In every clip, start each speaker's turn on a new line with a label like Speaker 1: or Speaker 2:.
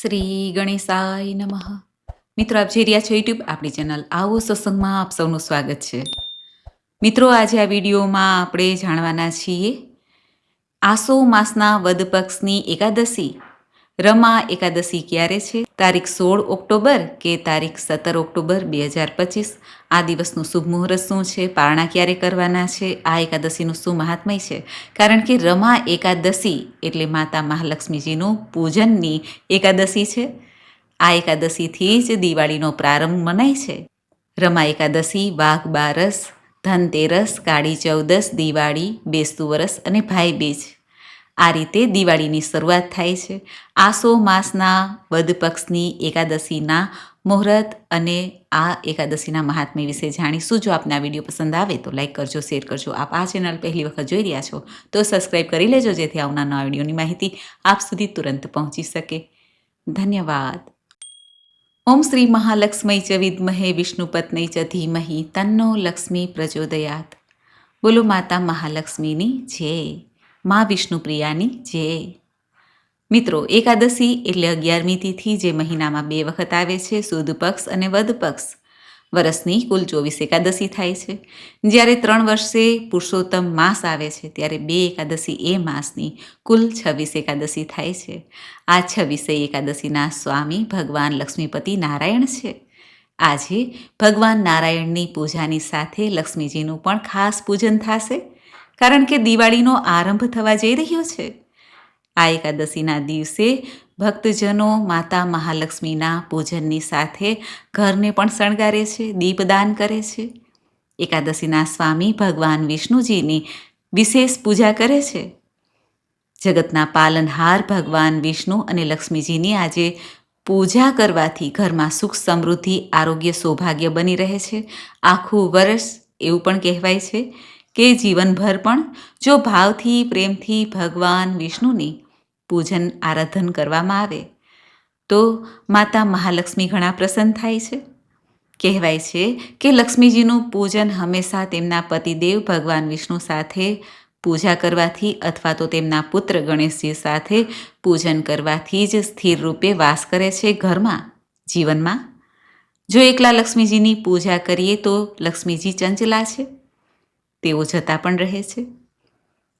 Speaker 1: શ્રી ગણેશાય નમઃ. મિત્રો, આપ જોઈ રહ્યા છો યુટ્યુબ આપણી ચેનલ આવો સત્સંગમાં આપ સૌનું સ્વાગત છે. મિત્રો, આજે આ વિડીયોમાં આપણે જાણવાના છીએ, આસો માસના વદ પક્ષની એકાદશી. રમા એકાદશી ક્યારે છે? તારીખ સોળ ઓક્ટોબર કે તારીખ સત્તર ઓક્ટોબર બે હજાર પચીસ? આ દિવસનું શુભ મુહૂર્ત શું છે? પારણા ક્યારે કરવાના છે? આ એકાદશીનું શું મહાત્મય છે? કારણ કે રમા એકાદશી એટલે માતા મહાલક્ષ્મીજીનું પૂજનની એકાદશી છે. આ એકાદશીથી જ દિવાળીનો પ્રારંભ મનાય છે. રમા એકાદશી, વાઘ બારસ, ધનતેરસ, કાળી ચૌદસ, દિવાળી, બેસતું વરસ અને ભાઈ બીજ આ રીતે દિવાળીની શરૂઆત થાય છે. આસો માસના વદ પક્ષની એકાદશીના મુહૂર્ત અને આ એકાદશીના મહાત્મ્ય વિશે જાણીશું. જો આપને આ વીડિયો પસંદ આવે તો લાઈક કરજો, શેર કરજો. આપ આ ચેનલ પહેલી વખત જોઈ રહ્યા છો તો સબસ્ક્રાઈબ કરી લેજો જેથી આવનાર નવા વિડીયોની માહિતી આપ સુધી તુરંત પહોંચી શકે. ધન્યવાદ. ઓમ શ્રી મહાલક્ષ્મી ચ વિદ્મહે વિષ્ણુપત્ની ચ ધીમહી તન્નો લક્ષ્મી પ્રચોદયાત. બોલો માતા મહાલક્ષ્મીની જય. મા વિષ્ણુપ્રિયાની જય મિત્રો એકાદશી એટલે અગિયારમી તિથિ જે મહિનામાં બે વખત આવે છે, સુદ પક્ષ અને વદ પક્ષ. વર્ષની કુલ ચોવીસ એકાદશી થાય છે. જ્યારે ત્રણ વર્ષે પુરુષોત્તમ માસ આવે છે, ત્યારે બે એકાદશી એ માસની કુલ છવ્વીસ એકાદશી થાય છે. આ છવ્વીસે એકાદશીના સ્વામી ભગવાન લક્ષ્મીપતિ નારાયણ છે. આજે ભગવાન નારાયણની પૂજાની સાથે લક્ષ્મીજીનું પણ ખાસ પૂજન થશે. કારણ કે દિવાળીનો આરંભ થવા જઈ રહ્યો છે. આ એકાદશીના દિવસે ભક્તજનો માતા મહાલક્ષ્મીના પૂજનની સાથે ઘરને પણ શણગારે છે, દીપદાન કરે છે. એકાદશીના સ્વામી ભગવાન વિષ્ણુજીની વિશેષ પૂજા કરે છે. જગતના પાલનહાર ભગવાન વિષ્ણુ અને લક્ષ્મીજીની આજે પૂજા કરવાથી ઘરમાં સુખ સમૃદ્ધિ, આરોગ્ય સૌભાગ્ય બની રહે છે. આખું વર્ષ એવું પણ કહેવાય છે કે જીવનભર પણ જો ભાવથી, પ્રેમથી ભગવાન વિષ્ણુની પૂજન આરાધન કરવામાં આવે, તો માતા મહાલક્ષ્મી ઘણા પ્રસન્ન થાય છે. કહેવાય છે કે લક્ષ્મીજીનું પૂજન હંમેશા તેમના પતિદેવ ભગવાન વિષ્ણુ સાથે પૂજા કરવાથી અથવા તો તેમના પુત્ર ગણેશજી સાથે પૂજન કરવાથી જ સ્થિર રૂપે વાસ કરે છે ઘરમાં, જીવનમાં. જો એકલા લક્ષ્મીજીની પૂજા કરીએ તો લક્ષ્મીજી ચંચલા છે. તેઓ જતા પણ રહે છે.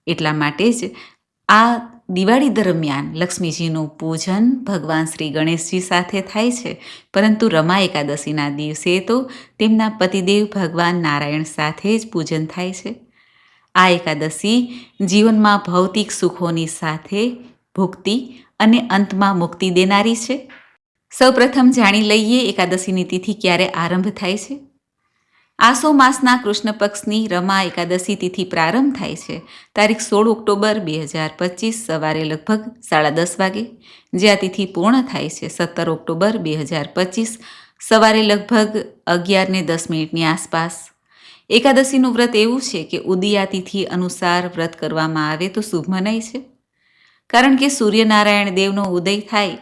Speaker 1: એટલા માટે જ આ દિવાળી દરમિયાન લક્ષ્મીજીનું પૂજન ભગવાન શ્રી ગણેશજી સાથે થાય છે. પરંતુ રમા એકાદશીના દિવસે તો તેમના પતિદેવ ભગવાન નારાયણ સાથે જ પૂજન થાય છે. આ એકાદશી જીવનમાં ભૌતિક સુખોની સાથે ભુક્તિ અને અંતમાં મુક્તિ દેનારી છે. સૌપ્રથમ જાણી લઈએ એકાદશીની તિથિ ક્યારે આરંભ થાય છે. આસો માસના કૃષ્ણ પક્ષની રમા એકાદશી તિથિ પ્રારંભ થાય છે. તારીખ સોળ ઓક્ટોબર બે હજાર પચીસ સવારે લગભગ સાડા દસ વાગે. જે આ તિથિ પૂર્ણ થાય છે સત્તર ઓક્ટોબર બે હજાર પચીસ સવારે લગભગ અગિયારને દસ મિનિટની આસપાસ. એકાદશીનું વ્રત એવું છે કે ઉદિયા તિથિ અનુસાર વ્રત કરવામાં આવે તો શુભ મનાય છે. કારણ કે સૂર્યનારાયણ દેવનો ઉદય થાય,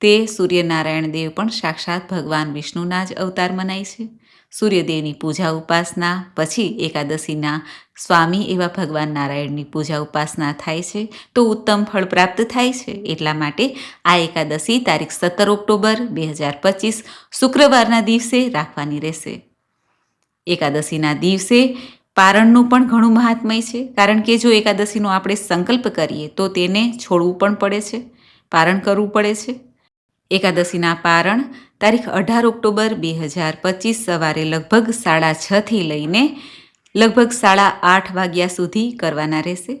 Speaker 1: તે સૂર્યનારાયણ દેવ પણ સાક્ષાત ભગવાન વિષ્ણુના જ અવતાર મનાય છે. સૂર્યદેવની પૂજા ઉપાસના, પછી એકાદશીના સ્વામી એવા ભગવાન નારાયણની પૂજા ઉપાસના થાય છે, તો ઉત્તમ ફળ પ્રાપ્ત થાય છે. એટલા માટે આ એકાદશી તારીખ સત્તર ઓક્ટોબર બે હજાર પચીસ શુક્રવારના દિવસે રાખવાની રહેશે. એકાદશીના દિવસે પારણનું પણ ઘણું મહાત્મય છે, કારણ કે જો એકાદશીનો આપણે સંકલ્પ કરીએ તો તેને છોડવું પણ પડે છે, પારણ કરવું પડે છે. એકાદશીના પારણ, તારીખ અઢાર ઓક્ટોબર બે હજાર પચીસ સવારે લગભગ સાડા છથી લઈને લગભગ સાડા આઠ વાગ્યા સુધી કરવાના રહેશે.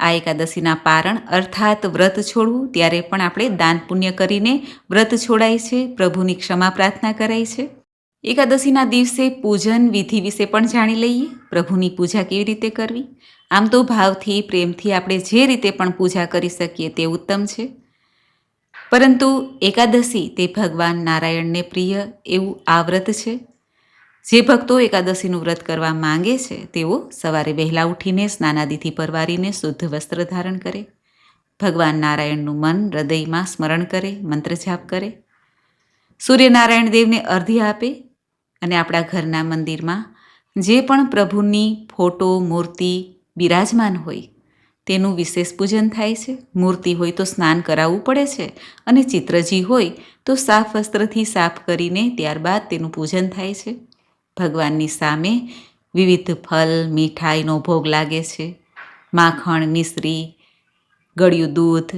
Speaker 1: આ એકાદશીના પારણ અર્થાત વ્રત છોડવું, ત્યારે પણ આપણે દાન પુણ્ય કરીને વ્રત છોડાય છે, પ્રભુની ક્ષમા પ્રાર્થના કરાય છે. એકાદશીના દિવસે પૂજન વિધિ વિશે પણ જાણી લઈએ, પ્રભુની પૂજા કેવી રીતે કરવી? આમ તો ભાવથી, પ્રેમથી આપણે જે રીતે પણ પૂજા કરી શકીએ તે ઉત્તમ છે. પરંતુ એકાદશી તે ભગવાન નારાયણને પ્રિય એવું આ વ્રત છે? જે ભક્તો એકાદશીનું વ્રત કરવા માંગે છે, તેઓ સવારે વહેલા ઉઠીને સ્નાનાદિથી પરવારીને શુદ્ધ વસ્ત્ર ધારણ કરે. ભગવાન નારાયણનું મન હૃદયમાં સ્મરણ કરે, મંત્ર જાપ કરે. સૂર્યનારાયણ દેવને અર્ધી આપે અને આપણા ઘરના મંદિરમાં જે પણ પ્રભુની ફોટો, મૂર્તિ બિરાજમાન હોય તેનું વિશેષ પૂજન થાય છે. મૂર્તિ હોય તો સ્નાન કરાવવું પડે છે અને ચિત્રજી હોય તો સાફ વસ્ત્રથી સાફ કરીને ત્યારબાદ તેનું પૂજન થાય છે. ભગવાનની સામે વિવિધ ફલ, મીઠાઈનો ભોગ લાગે છે. માખણ, મિશ્રી, ગળ્યું દૂધ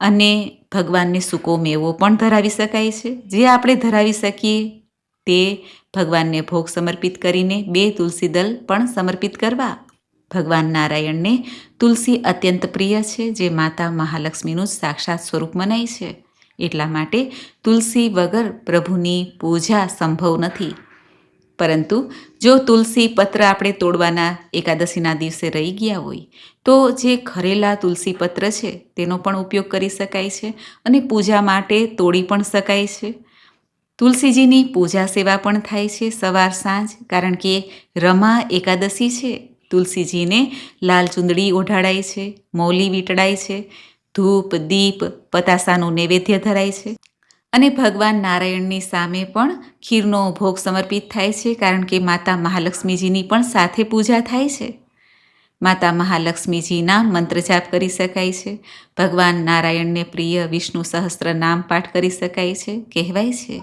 Speaker 1: અને ભગવાનને સૂકો મેવો પણ ધરાવી શકાય છે. જે આપણે ધરાવી શકીએ તે ભગવાનને ભોગ સમર્પિત કરીને બે તુલસી દલ પણ સમર્પિત કરવા. ભગવાન નારાયણને તુલસી અત્યંત પ્રિય છે, જે માતા મહાલક્ષ્મીનું સાક્ષાત સ્વરૂપ મનાય છે. એટલા માટે તુલસી વગર પ્રભુની પૂજા સંભવ નથી. પરંતુ જો તુલસી પત્ર આપણે તોડવાના એકાદશીના દિવસે રહી ગયા હોય, તો જે ખરેલા તુલસી પત્ર છે, તેનો પણ ઉપયોગ કરી શકાય છે અને પૂજા માટે તોડી પણ શકાય છે. તુલસીજીની પૂજા સેવા પણ થાય છે સવાર સાંજ, કારણ કે રમા એકાદશી છે તુલસીજીને લાલ ચુંદડી ઓઢાડાય છે, મૌલી વીંટળાય છે, ધૂપ, દીપ, પતાસાનું નૈવેદ્ય ધરાય છે. અને ભગવાન નારાયણની સામે પણ ખીરનો ભોગ સમર્પિત થાય છે, કારણ કે માતા મહાલક્ષ્મીજીની પણ સાથે પૂજા થાય છે. માતા મહાલક્ષ્મીજીના મંત્ર જાપ કરી શકાય છે. ભગવાન નારાયણને પ્રિય વિષ્ણુ સહસ્ત્ર નામ પાઠ કરી શકાય છે, કહેવાય છે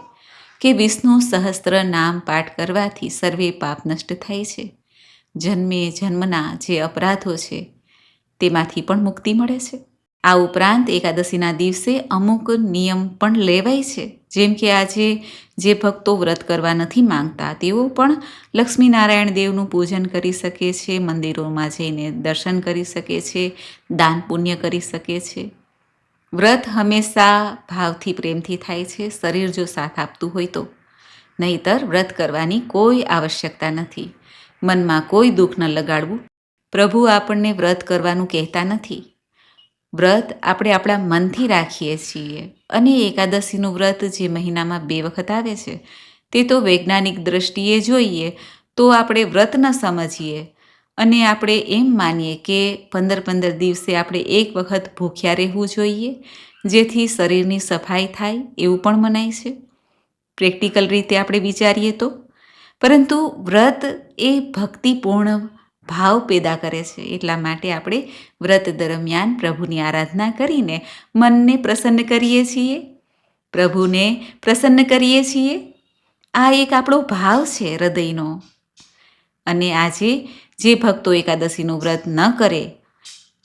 Speaker 1: કે વિષ્ણુ સહસ્ત્ર નામ પાઠ કરવાથી સર્વે પાપ નષ્ટ થાય છે. જન્મે જન્મના જે અપરાધો છે, તેમાંથી પણ મુક્તિ મળે છે. આ ઉપરાંત એકાદશીના દિવસે અમુક નિયમ પણ લેવાય છે. જેમ કે આજે જે ભક્તો વ્રત કરવા નથી માંગતા, તેઓ પણ લક્ષ્મીનારાયણ દેવનું પૂજન કરી શકે છે, મંદિરોમાં જઈને દર્શન કરી શકે છે, દાન પુણ્ય કરી શકે છે. વ્રત હંમેશા ભાવથી પ્રેમથી થાય છે, શરીર જો સાથ આપતું હોય તો. નહીતર વ્રત કરવાની કોઈ આવશ્યકતા નથી. મનમાં કોઈ દુઃખ ન લગાડવું. પ્રભુ આપણને વ્રત કરવાનું કહેતા નથી. વ્રત આપણે આપણા મનથી રાખીએ છીએ અને એકાદશીનું વ્રત જે મહિનામાં બે વખત આવે છે, તે તો વૈજ્ઞાનિક દ્રષ્ટિએ જોઈએ તો આપણે વ્રત ન સમજીએ અને આપણે એમ માનીએ કે પંદર પંદર દિવસે આપણે એક વખત ભૂખ્યા રહેવું જોઈએ, જેથી શરીરની સફાઈ થાય એવું પણ મનાય છે. પ્રેક્ટિકલ રીતે આપણે વિચારીએ તો પરંતુ વ્રત એ ભક્તિપૂર્ણ ભાવ પેદા કરે છે. એટલા માટે આપણે વ્રત દરમિયાન પ્રભુની આરાધના કરીને મનને પ્રસન્ન કરીએ છીએ. પ્રભુને પ્રસન્ન કરીએ છીએ. આ એક આપણો ભાવ છે હૃદયનો. અને આજે જે ભક્તો એકાદશીનું વ્રત ન કરે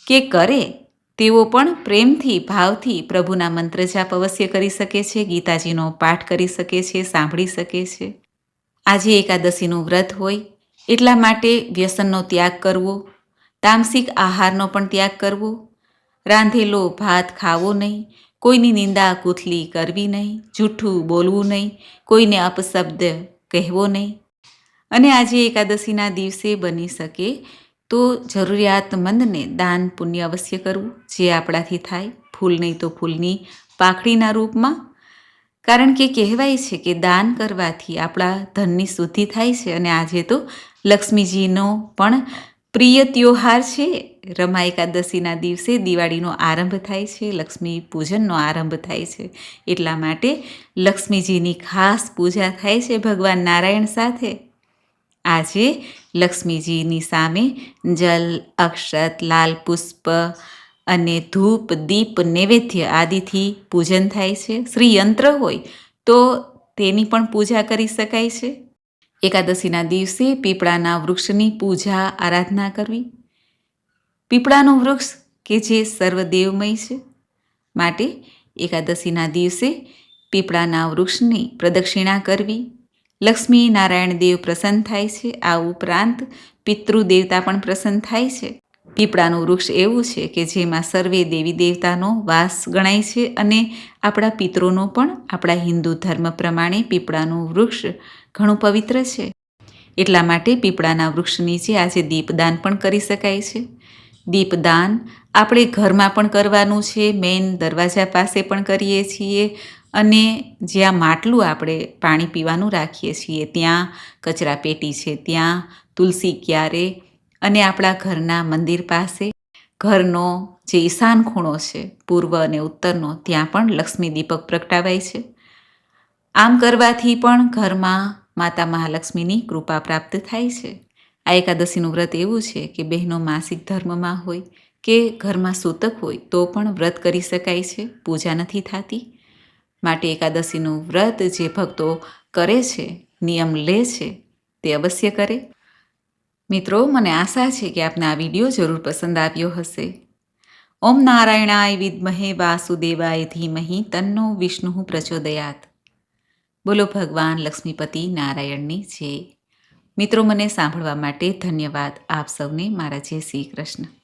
Speaker 1: કે કરે, તેઓ પણ પ્રેમથી, ભાવથી પ્રભુના મંત્ર જાપ અવશ્ય કરી શકે છે, ગીતાજીનો પાઠ કરી શકે છે, સાંભળી શકે છે. આજે એકાદશીનું વ્રત હોય, એટલા માટે વ્યસનનો ત્યાગ કરવો, તામસિક આહારનો પણ ત્યાગ કરવો, રાંધેલો ભાત ખાવો નહીં, કોઈની નિંદા કૂથલી કરવી નહીં, જૂઠું બોલવું નહીં, કોઈને અપશબ્દ કહેવો નહીં. અને આજે એકાદશીના દિવસે બની શકે તો જરૂરિયાતમંદને દાન પુણ્ય અવશ્ય કરવું, જે આપણાથી થાય, ફૂલ નહીં તો ફૂલની પાખડીના રૂપમાં કારણ કે કહેવાય છે કે દાન કરવાથી આપણા ધનની શુદ્ધિ થાય છે અને આજે તો લક્ષ્મીજીનો પણ પ્રિય ત્યોહાર છે. રમા એકાદશીના દિવસે દિવાળીનો આરંભ થાય છે, લક્ષ્મી પૂજનનો આરંભ થાય છે. એટલા માટે લક્ષ્મીજીની ખાસ પૂજા થાય છે ભગવાન નારાયણ સાથે. આજે લક્ષ્મીજીની સામે જલ, અક્ષત, લાલ પુષ્પ અને ધૂપ, દીપ, નૈવેદ્ય આદિથી પૂજન થાય છે. શ્રી યંત્ર હોય તો તેની પણ પૂજા કરી શકાય છે. એકાદશીના દિવસે પીપળાના વૃક્ષની પૂજા આરાધના કરવી. પીપળાનું વૃક્ષ કે જે સર્વદેવમય છે. માટે એકાદશીના દિવસે પીપળાના વૃક્ષની પ્રદક્ષિણા કરવી. લક્ષ્મી નારાયણ દેવ પ્રસન્ન થાય છે. આ ઉપરાંત પિતૃદેવતા પણ પ્રસન્ન થાય છે. પીપળાનું વૃક્ષ એવું છે કે જેમાં સર્વે દેવી દેવતાનો વાસ ગણાય છે અને આપણા પિતરોનો પણ આપણા હિન્દુ ધર્મ પ્રમાણે પીપળાનું વૃક્ષ ઘણું પવિત્ર છે. એટલા માટે પીપળાના વૃક્ષ નીચે આજે દીપદાન પણ કરી શકાય છે. દીપદાન આપણે ઘરમાં પણ કરવાનું છે, મેઇન દરવાજા પાસે પણ કરીએ છીએ અને જ્યાં માટલું આપણે પાણી પીવાનું રાખીએ છીએ, ત્યાં કચરા પેટી છે, ત્યાં તુલસી ક્યારે અને આપણા ઘરના મંદિર પાસે ઘરનો જે ઈશાન ખૂણો છે, પૂર્વ અને ઉત્તરનો, ત્યાં પણ લક્ષ્મી દીપક પ્રગટાવાય છે. આમ કરવાથી પણ ઘરમાં માતા મહાલક્ષ્મીની કૃપા પ્રાપ્ત થાય છે. આ એકાદશીનું વ્રત એવું છે કે બહેનો માસિક ધર્મમાં હોય કે ઘરમાં સૂતક હોય તો પણ વ્રત કરી શકાય છે, પૂજા નથી થતી. માટે એકાદશીનું વ્રત જે ભક્તો કરે છે, નિયમ લે છે, તે અવશ્ય કરે. મિત્રો, મને આશા છે કે આપને આ વીડિયો જરૂર પસંદ આવ્યો હશે. ઓમ નારાયણાય વિદ્મહે વાસુદેવાય ધીમહી તન્નો વિષ્ણુ પ્રચોદયાત. બોલો ભગવાન લક્ષ્મીપતિ નારાયણની જય. મિત્રો, મને સાંભળવા માટે ધન્યવાદ. આપ સૌને મારા જય શ્રી કૃષ્ણ.